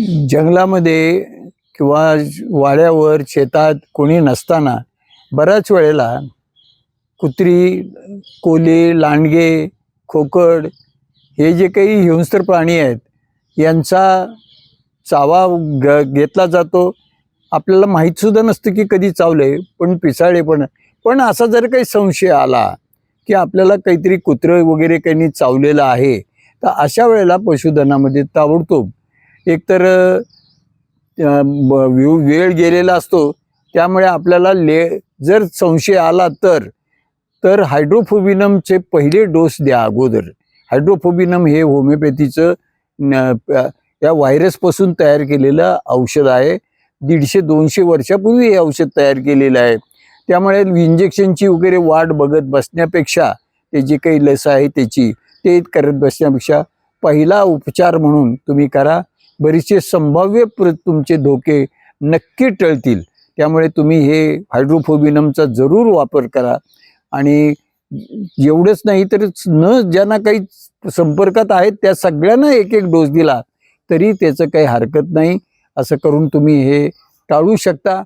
जंगलामध्ये किंवा वाड्यावर शेतात कोणी नसताना बऱ्याच वेळेला कुत्री कोले लांडगे खोकड हे जे काही हिंस्त्र प्राणी आहेत यांचा चावा ग घेतला जातो. आपल्याला माहीतसुद्धा नसतं की कधी चावले पण पिसाळे पण. पण असा जर काही संशय आला की आपल्याला काहीतरी कुत्रं वगैरे काही चावलेलं आहे तर अशा वेळेला पशुधनामध्ये ताबडतोब एकतर वेळ गेलेला असतो त्यामुळे आपल्याला ले जर संशय आला तर तर हायड्रोफोबिनमचे पहिले डोस द्या अगोदर. हायड्रोफोबिनम हे होमिओपॅथीचं या व्हायरसपासून तयार केलेलं औषध आहे. दीडशे दोनशे वर्षापूर्वी हे औषध तयार केलेलं आहे. त्यामुळे इंजेक्शनची वगैरे वाट बघत बसण्यापेक्षा ते जे काही लस आहे त्याची ते करत बसण्यापेक्षा पहिला उपचार म्हणून तुम्ही करा. बरेचसे संभाव्य प्र तुमचे धोके नक्की टळतील. त्यामुळे तुम्ही हे हायड्रोफोबिनमचा जरूर वापर करा. आणि एवढंच नाही तर न ज्यांना काही संपर्कात आहेत त्या सगळ्यांना एक एक डोस दिला तरी त्याचं काही हरकत नाही. असं करून तुम्ही हे टाळू शकता.